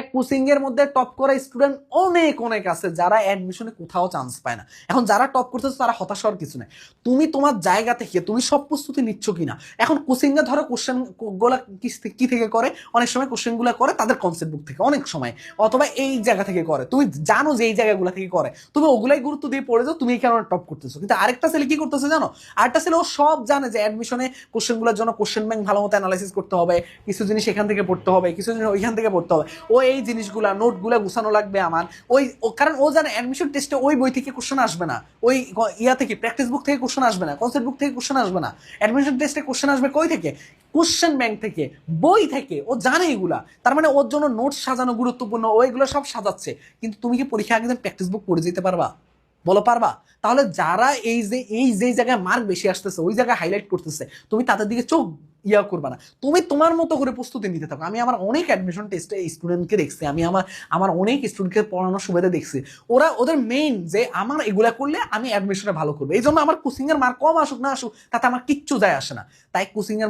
দেখ কোচিং এর মধ্যে টপ করা স্টুডেন্ট অনেক অনেক আছে যারা অ্যাডমিশনে কোথাও চান্স পায় না। এখন যারা টপ করতেছে তারা হতাশ হওয়ার কিছু নাই। তুমি তোমার জায়গা থেকে, তুমি সব প্রস্তুতি নিচ্ছ কিনা? এখন কোচিং এ ধরো কোশ্চেনগুলা কি- থেকে করে? অনেক সময় কোশ্চেনগুলা করে তাদের কনসেপ্ট বুক থেকে, অনেক সময়। অথবা এই জায়গা থেকে করে। তুমি জানো যে এই জায়গাগুলো থেকে করে। তুমি ওগুলাই গুরুত্ব দিয়ে পড়ে যাও, তুমি কেন টপ করতেছো। কিন্তু আরেকটা ছেলে কি করতেছে জানো? আরেকটা ছেলে ও সব জানে যে অ্যাডমিশনে কোশ্চেনগুলোর জন্য কোশ্চেন ব্যাংক ভালো মতো অ্যানালাইসিস করতে হবে, কিছু জিনিস এখান থেকে পড়তে হবে, কিছু জিনিস ওইখান থেকে পড়তে হবে। ও এই জিনিসগুলা, নোটগুলা গুছানো লাগবে আমার। ওই কারণ ও জানে অ্যাডমিশন টেস্টে ওই বই থেকে কোশ্চেন আসবে না। ওই ইয়া থেকে প্র্যাকটিস বুক থেকে কোশ্চেন আসবে না কনসেপ্ট বুক থেকে কোশ্চেন আসবে না। অ্যাডমিশন টেস্টে কোশ্চেন আসবে কই থেকে? কোশ্চেন ব্যাংক থেকে, বই থেকে, ও জানে এগুলা। তার মানে ওর জন্য নোট সাজানো গুরুত্বপূর্ণ, ও এগুলো সব সাজাচ্ছে। কিন্তু তুমি কি পরীক্ষা আগে প্র্যাকটিস বুক পড়ে যেতে পারবা? বলো পারবা? তাহলে যারা এই যে এই যে জায়গায় মার্ক বেশি আসতেছে, ওই জায়গায় হাইলাইট করতেছে, তুমি তাদের দিকে চোখ ইয়া করবা না। তুমি তোমার মতো করে প্রস্তুতি নিতে থাকো। আমি আমার অনেক অ্যাডমিশন টেস্টে স্টুডেন্টকে দেখছি, আমি আমার আমার অনেক স্টুডেন্টকে পড়ানোর সুবিধা দেখছি। ওরা ওদের মেইন যে আমার এগুলা করলে আমি অ্যাডমিশনে ভালো করব। এই জন্য আমার কোচিংয়ের মার্ক কম আসুক না আসুক, তাতে আমার কিচ্ছু যায় আসে না। তাই কোচিং এর